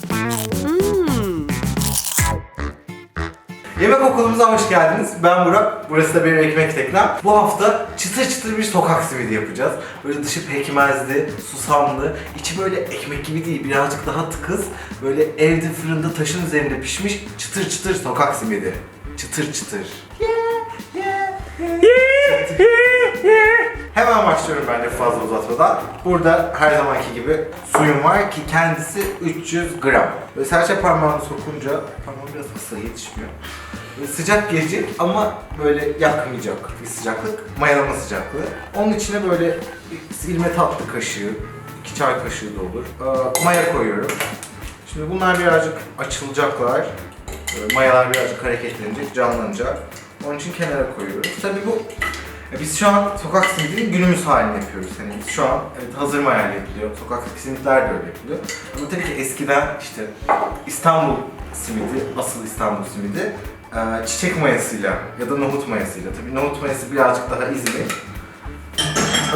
Hmm. Yemek okulumuza hoş geldiniz. Ben Burak. Burası da benim ekmek teknem. Bu hafta çıtır çıtır bir sokak simidi yapacağız. Böyle dışı pekmezli, susamlı, içi böyle ekmek gibi değil, birazcık daha tıkız. Böyle evde fırında taşın üzerinde pişmiş çıtır çıtır sokak simidi. Çıtır çıtır. Hemen başlıyorum ben de fazla uzatmadan. Burada her zamanki gibi suyum var ki kendisi 300 gram. Böyle serçe parmağını sokunca, parmağım biraz kısa yetişmiyor. Böyle sıcak gelecek ama böyle yakmayacak bir sıcaklık, mayalama sıcaklığı. Onun içine böyle bir silme tatlı kaşığı, iki çay kaşığı da olur. Ee, maya koyuyorum. Şimdi bunlar birazcık açılacaklar. Böyle mayalar birazcık hareketlenecek, canlanacak. Onun için kenara koyuyoruz. Tabii bu biz şu an sokak simidinin günümüz halini yapıyoruz. Hani şu an evet, hazır mayayla yapılıyor. Sokak simitler de öyle yapılıyor. Ama tabii ki eskiden işte İstanbul simidi, asıl İstanbul simidi e, çiçek mayasıyla ya da nohut mayasıyla. Tabii nohut mayası birazcık daha İzmir.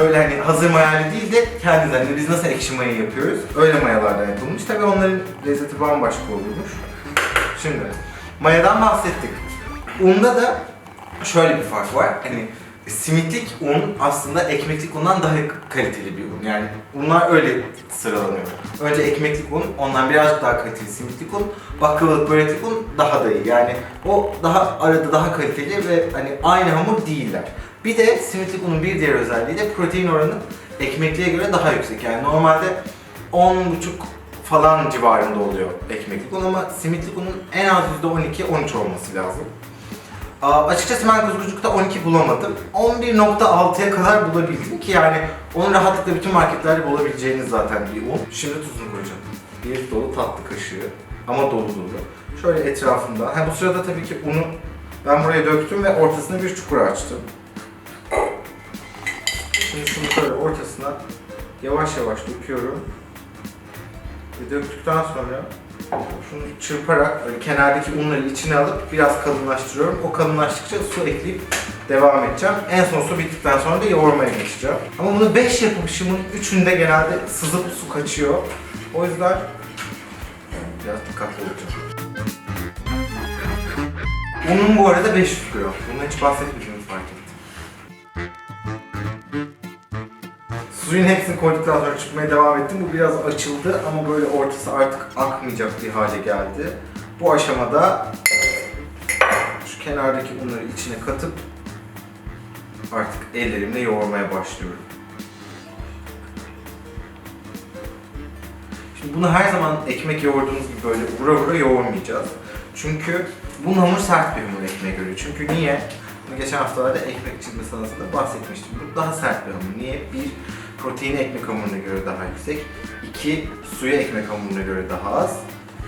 Öyle hani hazır mayayla değil de kendi hani biz nasıl ekşi maya yapıyoruz öyle mayalardan yapılmış. Tabii onların lezzeti bambaşka olurmuş. Şimdi mayadan bahsettik. Unda da şöyle bir fark var. Hani simitlik un aslında ekmeklik undan daha kaliteli bir un. Yani bunlar öyle sıralanıyor. Önce ekmeklik un, ondan birazcık daha kaliteli simitlik un, baklavalık böreklik un daha da iyi. Yani o daha arada daha kaliteli ve hani aynı hamur değiller. Bir de simitlik unun bir diğer özelliği de protein oranı ekmekliğe göre daha yüksek. Yani normalde 10,5 falan civarında oluyor ekmeklik un ama simitlik unun en az %12-13 olması lazım. Açıkçası ben kuzgucukta 12 bulamadım. 11.6'ya kadar bulabildim ki yani onu rahatlıkla bütün marketlerde bulabileceğiniz zaten bir un. Şimdi tuzunu koyacağım. Bir dolu tatlı kaşığı ama dolu dolu. Şöyle etrafında. Ha bu sırada tabii ki unu ben buraya döktüm ve ortasına bir çukur açtım. Şimdi şunu böyle ortasına yavaş yavaş döküyorum. Ve döktükten sonra şunu çırparak böyle kenardaki unları içine alıp biraz kalınlaştırıyorum. O kalınlaştıkça su ekleyip devam edeceğim. En son su bittikten sonra da yoğurmaya geçeceğim. Ama bunu 5 yapmışımın 3'ünde genelde sızıp su kaçıyor. O yüzden biraz dikkatli olacağım. Unum bu arada 500 gram. Bundan hiç bahsetmediğimi Suyun hepsini koyduktan sonra çıkmaya devam ettim. Bu biraz açıldı ama böyle ortası artık akmayacak bir hale geldi. Bu aşamada şu kenardaki unları içine katıp artık ellerimle yoğurmaya başlıyorum. Şimdi bunu her zaman ekmek yoğurduğunuz gibi böyle vura vura yoğurmayacağız. Çünkü bunun hamur sert bir hamur ekmeğe göre. Çünkü niye? Geçen haftalarda ekmek çizme sanatında bahsetmiştim. Bu daha sert bir hamur. Niye? Bir, proteini ekmek hamuruna göre daha yüksek. İki, suyu ekmek hamuruna göre daha az.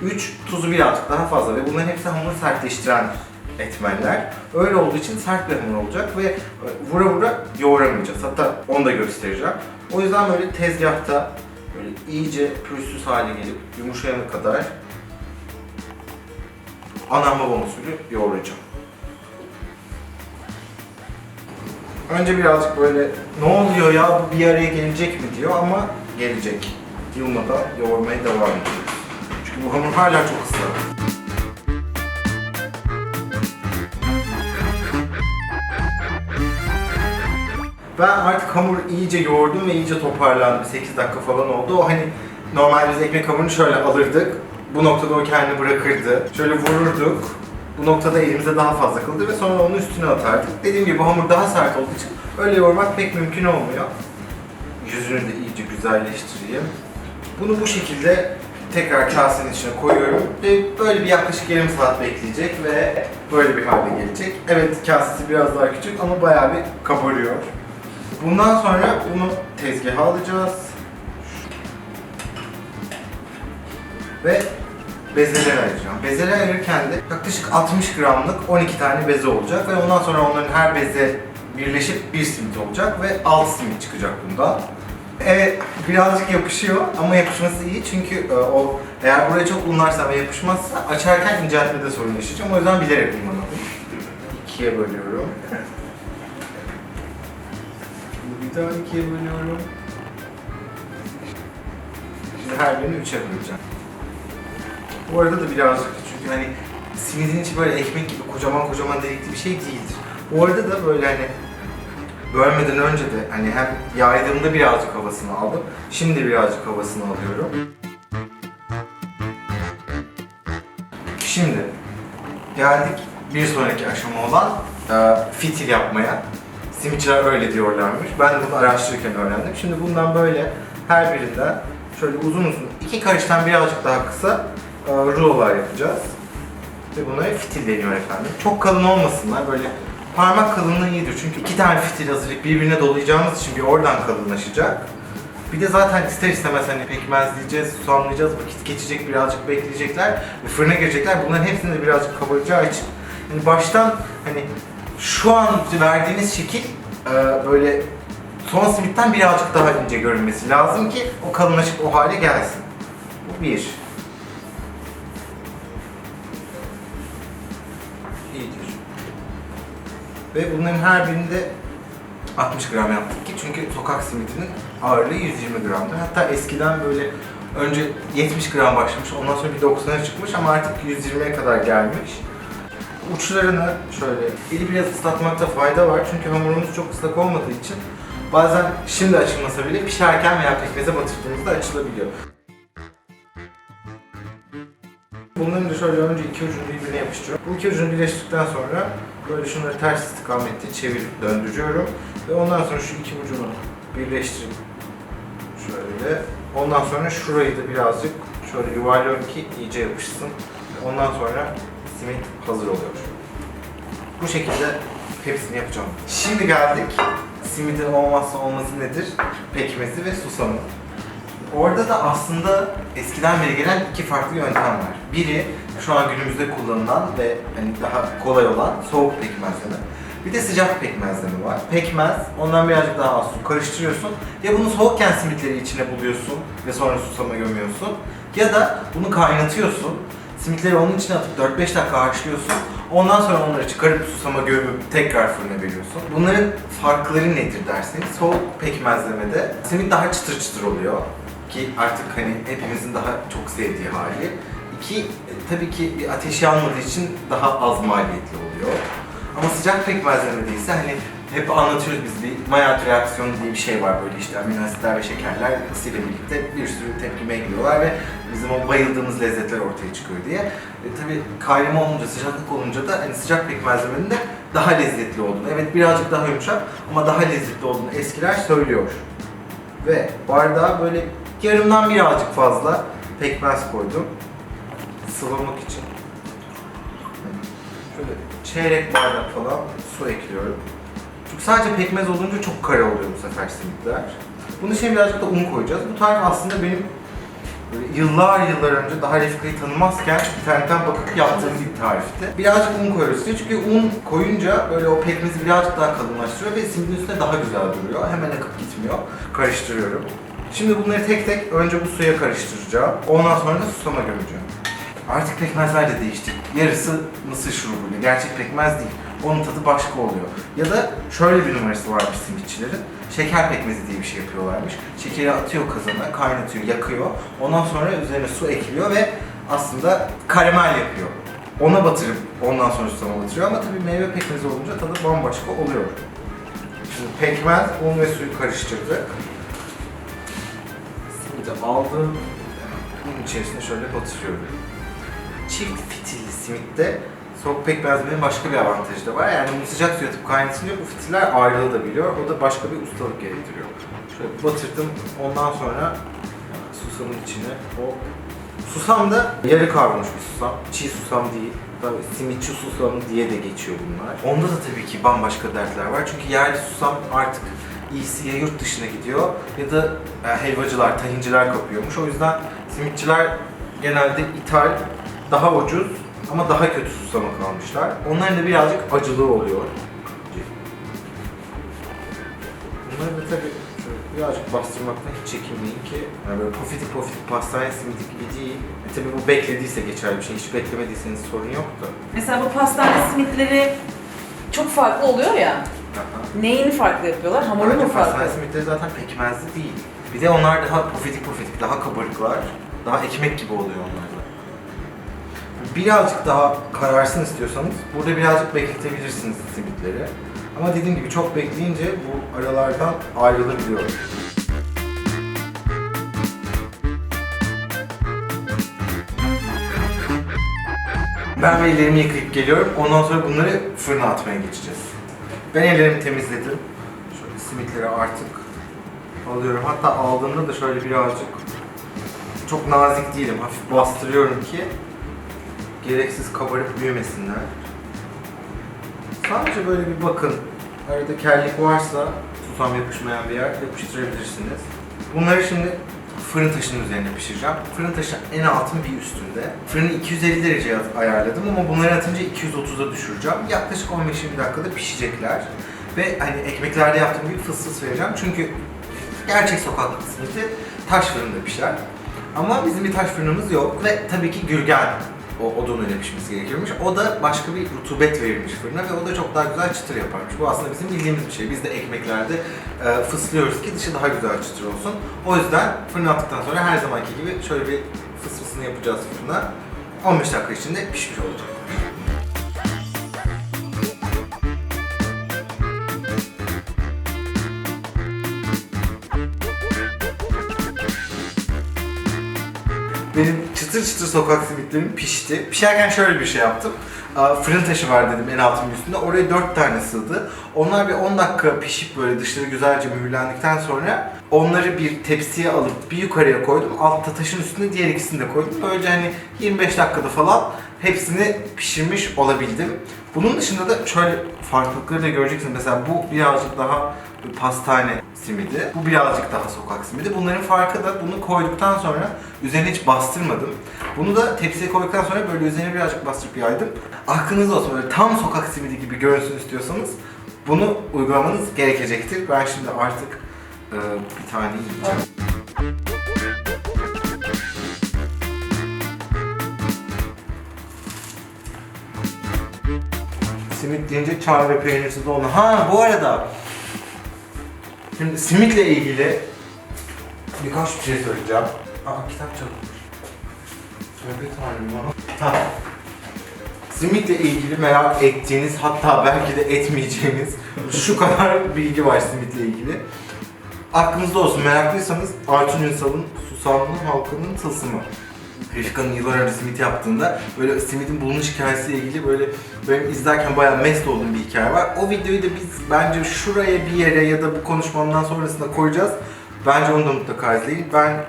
Üç, tuzu birazcık daha fazla ve bunların hepsi hamuru sertleştiren etmenler. Öyle olduğu için sert bir hamur olacak ve vura vura yoğuramayacağız. Hatta onu da göstereceğim. O yüzden böyle tezgahta böyle iyice pürüzsüz hale gelip yumuşayana kadar anam babam usulü yoğuracağım. Önce birazcık böyle ne oluyor ya bu bir araya gelecek mi diyor ama gelecek. Yılmadan yoğurmaya devam ediyoruz. Çünkü bu hamur hala çok ıslak. Ben artık hamuru iyice yoğurdum ve iyice toparlandı. 8 dakika falan oldu. O hani normalde biz ekmek hamurunu şöyle alırdık. Bu noktada o kendini bırakırdı. Şöyle vururduk. Bu noktada elimize daha fazla kalırdı ve sonra onu üstüne atardık. Dediğim gibi hamur daha sert olduğu için öyle yoğurmak pek mümkün olmuyor. Yüzünü de iyice güzelleştireyim. Bunu bu şekilde tekrar kasenin içine koyuyorum ve böyle bir yaklaşık yarım saat bekleyecek ve böyle bir hale gelecek. Evet kasesi biraz daha küçük ama bayağı bir kabarıyor. Bundan sonra bunu tezgaha alacağız. Ve bezeler ayıracağım. Bezeler ayırırken de yaklaşık 60 gramlık 12 tane beze olacak ve ondan sonra onların her beze birleşip bir simit olacak ve 6 simit çıkacak bundan. Evet, birazcık yapışıyor ama yapışması iyi çünkü e, o eğer buraya çok unlarsa ve yapışmazsa açarken inceltmede sorun yaşayacağım. O yüzden bilerek kullanalım. İkiye bölüyorum. Bir daha ikiye bölüyorum. Şimdi her birini üçe böleceğim. Bu arada da birazcık çünkü hani simidin içi böyle ekmek gibi kocaman kocaman delikli bir şey değildir. Bu arada da böyle hani bölmeden önce de hani hem yaydığımda birazcık havasını aldım. Şimdi birazcık havasını alıyorum. Şimdi geldik bir sonraki aşama olan e, fitil yapmaya. Simitçiler öyle diyorlarmış. Ben de bunu araştırırken öğrendim. Şimdi bundan böyle her birinden şöyle uzun uzun iki karıştan birazcık daha kısa rulolar yapacağız. Ve bunlara fitil deniyor efendim. Çok kalın olmasınlar böyle parmak kalınlığı iyidir. Çünkü iki tane fitil hazırlayıp birbirine dolayacağımız için bir oradan kalınlaşacak. Bir de zaten ister istemez hani pekmezleyeceğiz, susamlayacağız, vakit geçecek, birazcık bekleyecekler ve fırına girecekler. Bunların hepsini de birazcık kabaracağı için hani baştan hani şu an verdiğiniz şekil e, böyle son simitten birazcık daha ince görünmesi lazım ki o kalınlaşıp o hale gelsin. Bu bir. Ve bunların her birinde 60 gram yaptık ki çünkü sokak simidinin ağırlığı 120 gramdı. Hatta eskiden böyle önce 70 gram başlamış, ondan sonra bir 90'a çıkmış ama artık 120'ye kadar gelmiş. Uçlarını şöyle eli biraz ıslatmakta fayda var çünkü hamurumuz çok ıslak olmadığı için bazen şimdi açılmasa bile pişerken veya pekmeze batırdığımızda açılabiliyor. Bunların da şöyle önce iki ucunu birbirine yapıştırıyorum. Bu iki ucunu birleştirdikten sonra böyle şunları ters istikamette çevirip döndürüyorum. Ve ondan sonra şu iki ucunu birleştirip şöyle. Ondan sonra şurayı da birazcık şöyle yuvarlıyorum ki iyice yapışsın. Ondan sonra simit hazır oluyor. Bu şekilde hepsini yapacağım. Şimdi geldik. Simidin olmazsa olmazı nedir? Pekmezi ve susamı. Orada da aslında eskiden beri gelen iki farklı yöntem var. Biri şu an günümüzde kullanılan ve hani daha kolay olan soğuk pekmezleme. Bir de sıcak pekmezleme var. Pekmez, ondan birazcık daha az su karıştırıyorsun. Ya bunu soğukken simitleri içine buluyorsun ve sonra susama gömüyorsun. Ya da bunu kaynatıyorsun. Simitleri onun içine atıp 4-5 dakika haşlıyorsun. Ondan sonra onları çıkarıp susama gömüp tekrar fırına veriyorsun. Bunların farkları nedir derseniz soğuk pekmezlemede simit daha çıtır çıtır oluyor ki artık hani hepimizin daha çok sevdiği hali. İki, e, tabii ki bir ateşi almadığı için daha az maliyetli oluyor. Ama sıcak pekmezlemede ise hani hep anlatıyoruz biz bir Maillard reaksiyonu diye bir şey var böyle işte amino asitler ve şekerler ısıyla birlikte bir sürü tepkime ekliyorlar ve bizim o bayıldığımız lezzetler ortaya çıkıyor diye. E, tabii kaynama olunca, sıcaklık olunca da hani sıcak pekmezlemenin de daha lezzetli olduğunu, evet birazcık daha yumuşak ama daha lezzetli olduğunu eskiler söylüyor. Ve bardağa böyle yarımdan birazcık fazla pekmez koydum. Sıvamak için. Şöyle çeyrek bardak falan su ekliyorum. Çünkü sadece pekmez olunca çok kare oluyor bu sefer simitler. Bunun için birazcık da un koyacağız. Bu tarif aslında benim yıllar yıllar önce daha Refika'yı tanımazken internetten bakıp yaptığım bir tarifti. Birazcık un koyuyoruz diye çünkü un koyunca böyle o pekmezi birazcık daha kalınlaştırıyor ve simitin üstünde daha güzel duruyor. Hemen akıp gitmiyor. Karıştırıyorum. Şimdi bunları tek tek önce bu suya karıştıracağım. Ondan sonra da susama gömeceğim. Artık pekmezler de değişti. Yarısı mısır şurubuyla. Gerçek pekmez değil. Onun tadı başka oluyor. Ya da şöyle bir numarası varmış simitçilerin. Şeker pekmezi diye bir şey yapıyorlarmış. Şekeri atıyor kazana, kaynatıyor, yakıyor. Ondan sonra üzerine su ekliyor ve aslında karamel yapıyor. Ona batırıp ondan sonra susama batırıyor ama tabii meyve pekmezi olunca tadı bambaşka oluyor. Şimdi pekmez, un ve suyu karıştırdık. Simidi aldım. Bunun içerisine şöyle batırıyorum. Çift fitilli simitte soğuk pekmezmenin başka bir avantajı da var. Yani bunu sıcak suya atıp kaynatınca bu fitiller ayrılabiliyor. O da başka bir ustalık gerektiriyor. Şöyle batırdım. Ondan sonra susamın içine o Susam da yarı kavrulmuş bir susam. Çiğ susam değil. Tabii simitçi susam diye de geçiyor bunlar. Onda da tabii ki bambaşka dertler var. Çünkü yerli susam artık iyisi ya yurt dışına gidiyor ya da e, helvacılar, tahinciler kapıyormuş. O yüzden simitçiler genelde ithal, daha ucuz ama daha kötü susama kalmışlar. Onların da birazcık acılığı oluyor. Bunları da tabii birazcık bastırmaktan hiç çekinmeyin ki yani böyle pofidik pofidik pastane simidi gibi değil. E tabii bu beklediyse geçerli bir şey. Hiç beklemediyseniz sorun yok da. Mesela bu pastane simitleri çok farklı oluyor ya. Aha. Neyini farklı yapıyorlar? Hamuru mu farklı? Pastane simitleri zaten pekmezli değil. Bir de onlar daha pofidik pofidik, daha kabarıklar. Daha ekmek gibi oluyor onlar. Birazcık daha kararsın istiyorsanız burada birazcık bekletebilirsiniz simitleri. Ama dediğim gibi çok bekleyince bu aralardan ayrılabiliyor. Ben ve ellerimi yıkayıp geliyorum. Ondan sonra bunları fırına atmaya geçeceğiz. Ben ellerimi temizledim. Şöyle simitleri artık alıyorum. Hatta aldığımda da şöyle birazcık çok nazik değilim. Hafif bastırıyorum ki gereksiz kabarıp büyümesinler. Sadece böyle bir bakın. Arada kellik varsa susam yapışmayan bir yer yapıştırabilirsiniz. Bunları şimdi fırın taşının üzerine pişireceğim. Fırın taşı en altın bir üstünde. Fırını 250 dereceye ayarladım ama bunları atınca 230'a düşüreceğim. Yaklaşık 15-20 dakikada pişecekler. Ve hani ekmeklerde yaptığım gibi fıs fıs vereceğim. Çünkü gerçek sokak simiti taş fırında pişer. Ama bizim bir taş fırınımız yok ve tabii ki gürgen o odunuyla pişmesi gerekiyormuş. O da başka bir rutubet verilmiş fırına ve o da çok daha güzel çıtır yaparmış. Bu aslında bizim bildiğimiz bir şey. Biz de ekmeklerde e, fıslıyoruz ki dışı daha güzel çıtır olsun. O yüzden fırına attıktan sonra her zamanki gibi şöyle bir fıs fısını yapacağız fırına. 15 dakika içinde pişmiş olacak. Çıtır çıtır sokak simitlerim pişti. Pişerken şöyle bir şey yaptım. Fırın taşı var dedim en altının üstünde. Oraya 4 tane sığdı. Onlar bir 10 dakika pişip böyle dışları güzelce mühürlendikten sonra onları bir tepsiye alıp bir yukarıya koydum. Altta taşın üstüne diğer ikisini de koydum. Böylece hani 25 dakikada falan hepsini pişirmiş olabildim. Bunun dışında da şöyle farklılıkları da göreceksiniz. Mesela bu birazcık daha pastane simidi. Bu birazcık daha sokak simidi. Bunların farkı da bunu koyduktan sonra üzerine hiç bastırmadım. Bunu da tepsiye koyduktan sonra böyle üzerine birazcık bastırıp yaydım. Aklınızda olsun böyle tam sokak simidi gibi görünsün istiyorsanız bunu uygulamanız gerekecektir. Ben şimdi artık e, bir tane yiyeceğim. Simit deyince çay ve peynirsiz olma. Ha bu arada Şimdi simitle ilgili birkaç bir şey söyleyeceğim. Aa kitap çalınmış. Tövbe tanrım ya. Ha. Simitle ilgili merak ettiğiniz hatta belki de etmeyeceğiniz şu kadar bilgi var simitle ilgili. Aklınızda olsun meraklıysanız Artun Ünsal'ın Susamlı Halkının Tılsımı. Refika'nın yıllar önce simit yaptığında böyle simitin bulunuş hikayesiyle ilgili böyle benim izlerken bayağı mest olduğum bir hikaye var. O videoyu da biz bence şuraya bir yere ya da bu konuşmamdan sonrasında koyacağız. Bence onu da mutlaka izleyin. Ben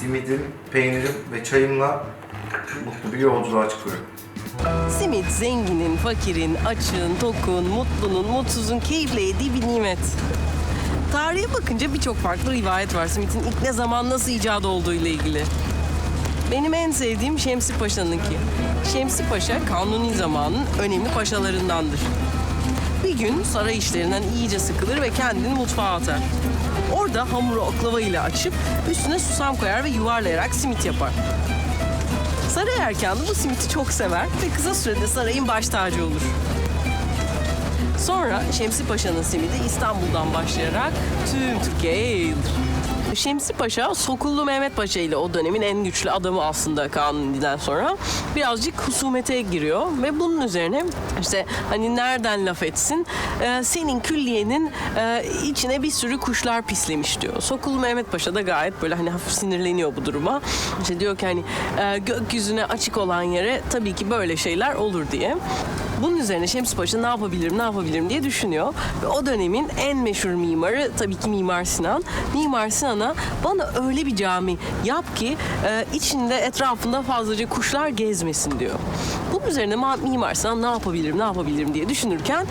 simidim, peynirim ve çayımla mutlu bir yolculuğa çıkıyorum. Simit zenginin, fakirin, açığın, tokun, mutlunun, mutsuzun keyifle yediği bir nimet. Tarihe bakınca birçok farklı rivayet var simitin ilk ne zaman nasıl icat olduğu ile ilgili. Benim en sevdiğim Şemsi Paşa'nınki. Şemsi Paşa Kanuni zamanın önemli paşalarındandır. Bir gün saray işlerinden iyice sıkılır ve kendini mutfağa atar. Orada hamuru oklava ile açıp üstüne susam koyar ve yuvarlayarak simit yapar. Saray erkanı bu simiti çok sever ve kısa sürede sarayın baş tacı olur. Sonra Şemsi Paşa'nın simidi İstanbul'dan başlayarak tüm Türkiye'ye yayılır. Şemsi Paşa, Sokullu Mehmet Paşa ile o dönemin en güçlü adamı aslında Kanuni'den sonra birazcık husumete giriyor ve bunun üzerine işte hani nereden laf etsin e, senin külliyenin e, içine bir sürü kuşlar pislemiş diyor. Sokullu Mehmet Paşa da gayet böyle hani hafif sinirleniyor bu duruma. İşte diyor ki hani e, gökyüzüne açık olan yere tabii ki böyle şeyler olur diye. Bunun üzerine Şems Paşa ne yapabilirim, ne yapabilirim diye düşünüyor. Ve o dönemin en meşhur mimarı tabii ki Mimar Sinan. Mimar Sinan'a bana öyle bir cami yap ki e, içinde etrafında fazlaca kuşlar gezmesin diyor. Bunun üzerine ma- Mimar Sinan ne yapabilirim, ne yapabilirim diye düşünürken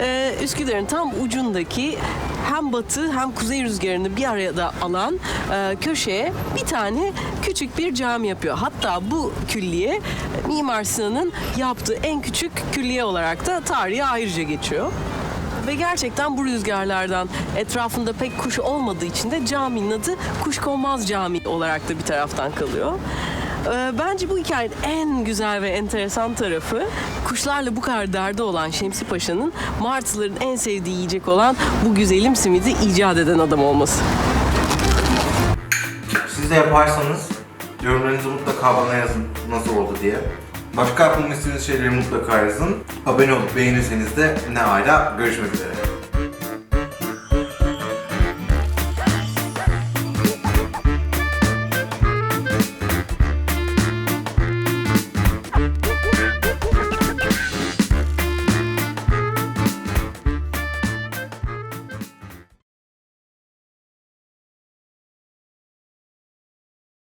e, Üsküdar'ın tam ucundaki hem batı hem kuzey rüzgarını bir arada alan e, köşeye bir tane küçük bir cami yapıyor. Hatta bu külliye Mimar Sinan'ın yaptığı en küçük külliye olarak da tarihe ayrıca geçiyor. Ve gerçekten bu rüzgarlardan etrafında pek kuş olmadığı için de caminin adı Kuşkonmaz Camii olarak da bir taraftan kalıyor. Ee, Bence bu hikayenin en güzel ve enteresan tarafı kuşlarla bu kadar derdi olan Şemsi Paşa'nın martıların en sevdiği yiyecek olan bu güzelim simidi icat eden adam olması. Siz de yaparsanız yorumlarınızı mutlaka bana yazın nasıl oldu diye. Başka yapmamı istediğiniz şeyleri mutlaka yazın. Abone olup beğenirseniz de ne ayda görüşmek üzere.